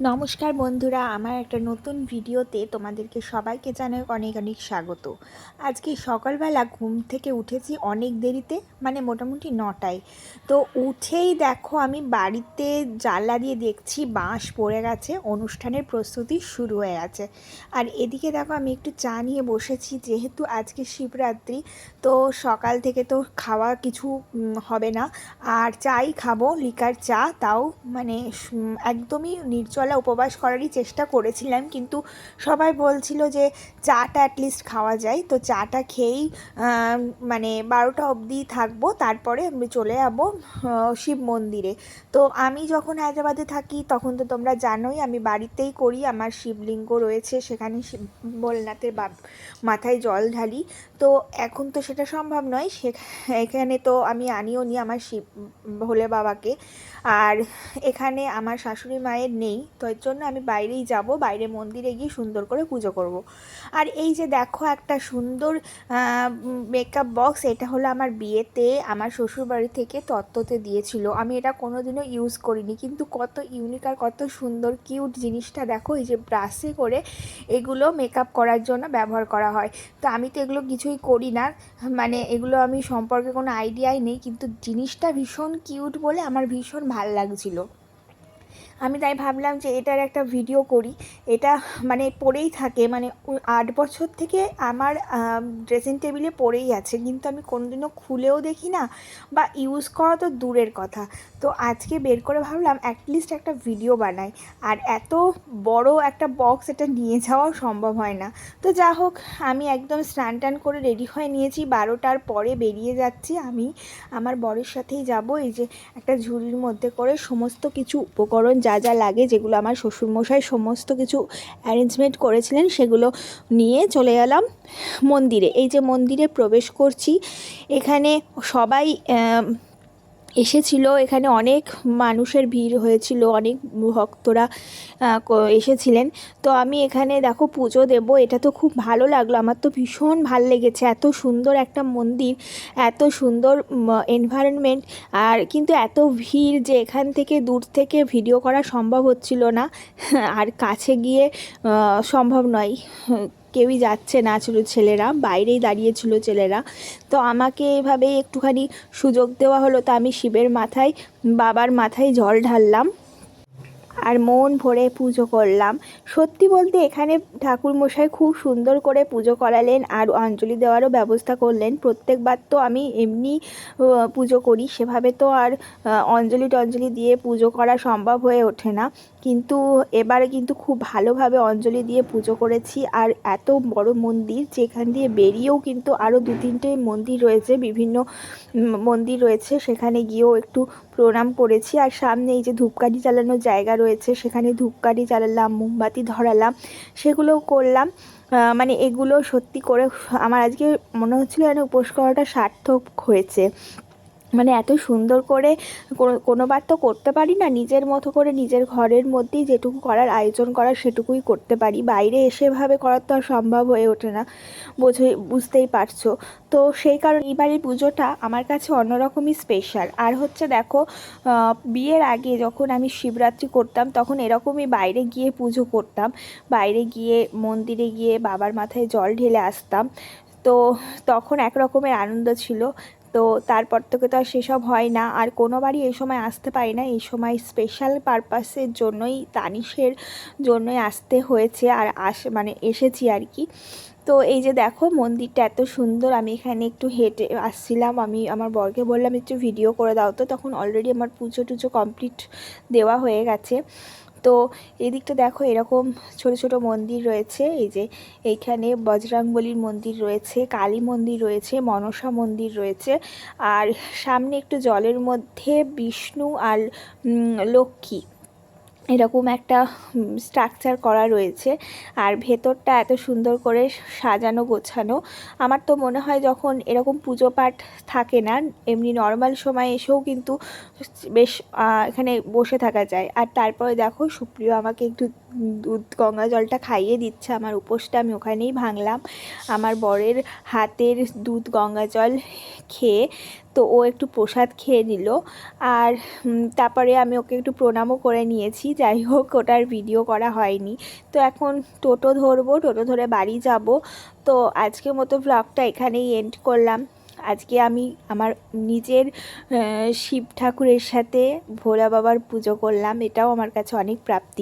নমস্কার বন্ধুরা, আমার একটা নতুন ভিডিওতে তোমাদেরকে সবাইকে জানাই অনেক অনেক স্বাগত। আজকে সকালবেলা ঘুম থেকে উঠেছি অনেক দেরিতে মানে মোটামুটি নটায়। তো উঠেই দেখো আমি বাড়িতে জানলা দিয়ে দেখছি বাঁশ পড়ে গেছে, অনুষ্ঠানের প্রস্তুতি শুরু হয়ে গেছে। আর এদিকে দেখো আমি একটু চা নিয়ে বসেছি, যেহেতু আজকে শিবরাত্রি, তো সকাল থেকে তো খাওয়া কিছু হবে না। আর চাই খাব, লিকার চা, তাও মানে একদমই নির্জলা উপবাস করারই চেষ্টা করেছিলাম, কিন্তু সবাই বলছিল যে চাটা অ্যাটলিস্ট খাওয়া যায়। তো চাটা খেয়েই মানে বারোটা অবধি থাকব, তারপরে আমি চলে যাব শিব মন্দিরে। তো আমি যখন হায়দ্রাবাদে থাকি, তখন তো তোমরা জানোই, আমি বাড়িতেই করি, আমার শিবলিঙ্গ রয়েছে, সেখানে ভোলেনাথের বা মাথায় জল ঢালি। তো এখন তো সেটা সম্ভব নয়, সে, এখানে তো আমি আনিও নি আমার শিব ভোলে বাবাকে। আর এখানে আমার শাশুড়ি মায়ের নেই তো এর জন্য আমি বাইরেই যাব, বাইরে মন্দিরে গিয়ে সুন্দর করে পুজো করব। আর এই যে দেখো একটা সুন্দর মেকআপ বক্স এটা হলো আমার বিয়েতে আমার শ্বশুরবাড়ি থেকে তত্ত্বতে দিয়েছিল। আমি এটা কোনোদিনও ইউজ করিনি, কিন্তু কত ইউনিক আর কত সুন্দর কিউট জিনিসটা দেখো, এই যে ব্রাশে করে এগুলো মেকআপ করার জন্য ব্যবহার করা হয়। তো আমি তো এগুলো কিছুই করি না মানে এগুলো আমি সম্পর্কে কোনো আইডিয়াই নেই, কিন্তু জিনিসটা ভীষণ কিউট বলে আমার ভীষণ ভালো লাগছিল। আমি তাই ভাবলাম যে এটার একটা ভিডিও করি। এটা মানে পড়েই থাকে মানে আট বছর থেকে আমার ড্রেসিং টেবিলে পড়েই আছে। কিন্তু আমি কোনোদিনও খুলেও দেখি না বা ইউজ করা তো দূরের কথা। তো আজকে বের করে ভাবলাম অ্যাটলিস্ট একটা ভিডিও বানাই। আর এত বড় একটা বক্স এটা নিয়ে যাওয়াও সম্ভব হয় না। তো যা হোক, আমি একদম স্নান টান করে রেডি হয়ে নিয়েছি। বারোটার পরে বেরিয়ে যাচ্ছি আমি। আমার বরের সাথেই যাব। এই যে একটা ঝুড়ির মধ্যে করে সমস্ত কিছু উপকরণ যা যা লাগে যেগুলো আমার শ্বশুরমশাই সমস্ত কিছু অ্যারেঞ্জমেন্ট করেছিলেন সেগুলো নিয়ে চলে এলাম মন্দিরে। এই যে মন্দিরে প্রবেশ করছি, এখানে সবাই এসেছিল, এখানে অনেক মানুষের ভিড় হয়েছিল, অনেক ভক্তরা এসেছিলেন। তো আমি এখানে দেখো পুজো দেব, এটা তো খুব ভালো লাগল, আমার তো ভীষণ ভালো লেগেছে, এত সুন্দর একটা মন্দির, এত সুন্দর এনভায়রনমেন্ট আর কিন্তু এত ভিড় যে এখান থেকে দূর থেকে ভিডিও করা সম্ভব হচ্ছিল না, আর কাছে গিয়ে সম্ভব নয়। কেউই যাচ্ছে না ছিল ছেলেরা, বাইরেই দাঁড়িয়েছিল ছেলেরা। তো আমাকে এভাবেই একটুখানি সুযোগ দেওয়া হলো। তো আমি শিবের মাথায়, বাবার মাথায় জল ঢাললাম। আর মন ভরে পুজো করলাম। সত্যি বলতে এখানে ঠাকুরমশাই খুব সুন্দর করে পুজো করালেন আর অঞ্জলি দেওয়ারও ব্যবস্থা করলেন। প্রত্যেকবার তো আমি এমনি পুজো করি, সেভাবে তো আর অঞ্জলি টঞ্জলি দিয়ে পুজো করা সম্ভব হয়ে ওঠে না। কিন্তু এবারে কিন্তু খুব ভালোভাবে অঞ্জলি দিয়ে পুজো করেছি আর এত বড় মন্দির যেখান দিয়ে বেরিয়েও কিন্তু আরও দু তিনটে মন্দির রয়েছে, বিভিন্ন মন্দির রয়েছে, সেখানে গিয়েও একটু প্রণাম করেছি। আর সামনে এই যে ধূপকাঠি চালানোর জায়গা রয়েছে, সেখানে ধূপকাঠি চালালাম, মোমবাতি ধরালাম সেগুলো করলাম। মানে এগুলো সত্যি করে আমার আজকে মনে হচ্ছিল যেন উপোস করাটা সার্থক হয়েছে। মানে এত সুন্দর করে কোনো- কোনোবার তো করতে পারি না। নিজের মতো করে নিজের ঘরের মধ্যেই যেটুকু করার আয়োজন করার সেটুকুই করতে পারি। বাইরে এসে ভাবে করার তো আর সম্ভব হয়ে ওঠে না, বোঝে, বুঝতেই পারছ। তো সেই কারণে এইবারের পুজোটা আমার কাছে অন্যরকমই স্পেশাল আর হচ্ছে দেখো বিয়ের আগে যখন আমি শিবরাত্রি করতাম, তখন এরকমই বাইরে গিয়ে পুজো করতাম। বাইরে গিয়ে মন্দিরে গিয়ে বাবার মাথায় জল ঢেলে আসতাম। তো তখন এক রকমের আনন্দ ছিল। তো তারপর থেকে তো আর সেসব হয় না। আর কোনোবারই এই সময় আসতে পারি না। এই সময় স্পেশাল পারপাসের জন্যই, তানিশের জন্যই আসতে হয়েছে আর আস মানে এসেছি আর কি। তো এই যে দেখো, মন্দিরটা এত সুন্দর, আমি এখানে একটু হেঁটে আসছিলাম। আমি আমার বরকে বললাম, একটু ভিডিও করে দাও। তো তখন অলরেডি আমার পুজো টুজো কমপ্লিট দেওয়া হয়ে গেছে। তো এদিকটা দেখো এরকম ছোট ছোট মন্দির রয়েছে। এই যে এইখানে বজরাংবলির মন্দির রয়েছে, কালী মন্দির রয়েছে, মনসা মন্দির রয়েছে আর সামনে একটু জলের মধ্যে বিষ্ণু আর লক্ষ্মী। এরকম একটা স্ট্রাকচার করা রয়েছে। আর ভেতরটা এত সুন্দর করে সাজানো, গোছানো। আমার তো মনে হয় যখন এরকম পুজো পাঠ থাকে না, এমনি নর্মাল সময় এসেও কিন্তু বেশ এখানে বসে থাকা যায়। আর তারপরে দেখো, সুপ্রিয় আমাকে একটু দুধ, গঙ্গা জলটা খাইয়ে দিচ্ছে। আমার উপোসটা আমি ওখানেই ভাঙলাম। আমার বরের হাতের দুধ, গঙ্গা জল খেয়ে তো ও একটু প্রসাদ খেয়ে নিল। আর তারপরে আমি ওকে একটু প্রণামও করে নিয়েছি। যাই হোক, ওটার ভিডিও করা হয়নি। তো এখন টোটো ধরবো, টোটো ধরে বাড়ি যাব। তো আজকের মতো ব্লগটা এখানেই এন্ড করলাম। আজকে আমি আমার নিজের শিব ঠাকুরের সাথে ভোলা বাবার পুজো করলাম। এটাও আমার কাছে অনেক প্রাপ্তি।